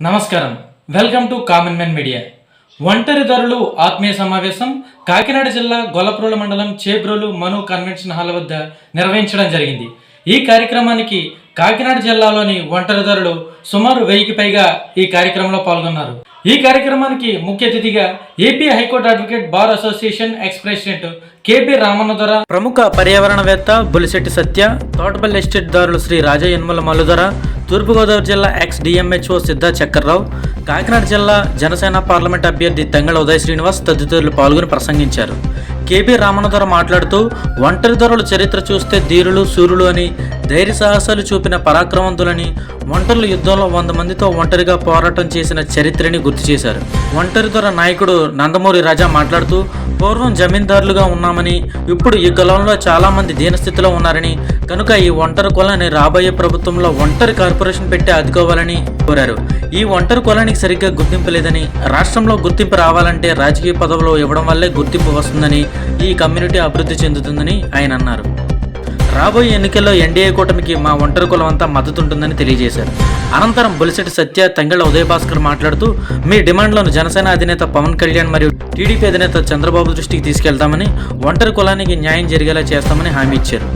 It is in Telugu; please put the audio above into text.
నమస్కారం. Welcome to common men media. ఒంటరి ధరలు ఆత్మీయ సమావేశం కాకినాడ జిల్లా గొల్లప్రోలు మండలం చేబ్రోలు మను కన్వెన్షన్ హాల్ వద్ద నిర్వహించడం జరిగింది. ఈ కార్యక్రమానికి కాకినాడ జిల్లాలోని ఒంటరిదారులు సుమారు వెయ్యికి పైగా ఈ కార్యక్రమంలో పాల్గొన్నారు. ఈ కార్యక్రమానికి ముఖ్య అతిథిగా AP high court advocate bar association ex president KP Ramannadhara ప్రముఖ పర్యావరణవేత్త బులిశెట్టి సత్య తోటపల్లి ఎస్టేట్ దారులు శ్రీ రాజా యన్మల మల్లుధర తూర్పుగోదావరి జిల్లా ఎక్స్ డిఎంహెచ్ఓ సిద్ధా చక్కర్రావు కాకినాడ జిల్లా జనసేన పార్లమెంట్ అభ్యర్థి తెంగళ ఉదయ శ్రీనివాస్ తదితరులు పాల్గొని ప్రసంగించారు. కేబీ రామణధర మాట్లాడుతూ ఒంటరి ధరల చరిత్ర చూస్తే ధీరులు సూర్యులు అని ధైర్య సాహసాలు చూపిన పరాక్రమంతులని ఒంటరుల యుద్ధంలో వంద మందితో ఒంటరిగా పోరాటం చేసిన చరిత్రని గుర్తు చేశారు. ఒంటరి ధర నాయకుడు నందమూరి రాజా మాట్లాడుతూ పూర్వం జమీందారులుగా ఉన్నామని ఇప్పుడు ఈ కులంలో చాలా మంది దీనస్థితిలో ఉన్నారని కనుక ఈ ఒంటరి కులాన్ని రాబోయే ప్రభుత్వంలో ఒంటరి కార్పొరేషన్ పెట్టి ఆదుకోవాలని కోరారు. ఈ ఒంటరి కులానికి సరిగ్గా గుర్తింపు లేదని రాష్ట్రంలో గుర్తింపు రావాలంటే రాజకీయ పదవులు ఇవ్వడం వల్లే గుర్తింపు వస్తుందని ఈ కమ్యూనిటీ అభివృద్ధి చెందుతుందని ఆయన అన్నారు. రాబోయే ఎన్నికల్లో ఎన్డీఏ కూటమికి మా ఒంటరి కులం అంతా మద్దతు ఉంటుందని తెలియజేశారు. అనంతరం బొలిశెట్టి సత్య తంగళ ఉదయభాస్కర్ మాట్లాడుతూ మీ డిమాండ్లను జనసేన అధినేత పవన్ కళ్యాణ్ మరియు టీడీపీ అధినేత చంద్రబాబు దృష్టికి తీసుకెళ్తామని ఒంటరి కులానికి న్యాయం జరిగేలా చేస్తామని హామీ ఇచ్చారు.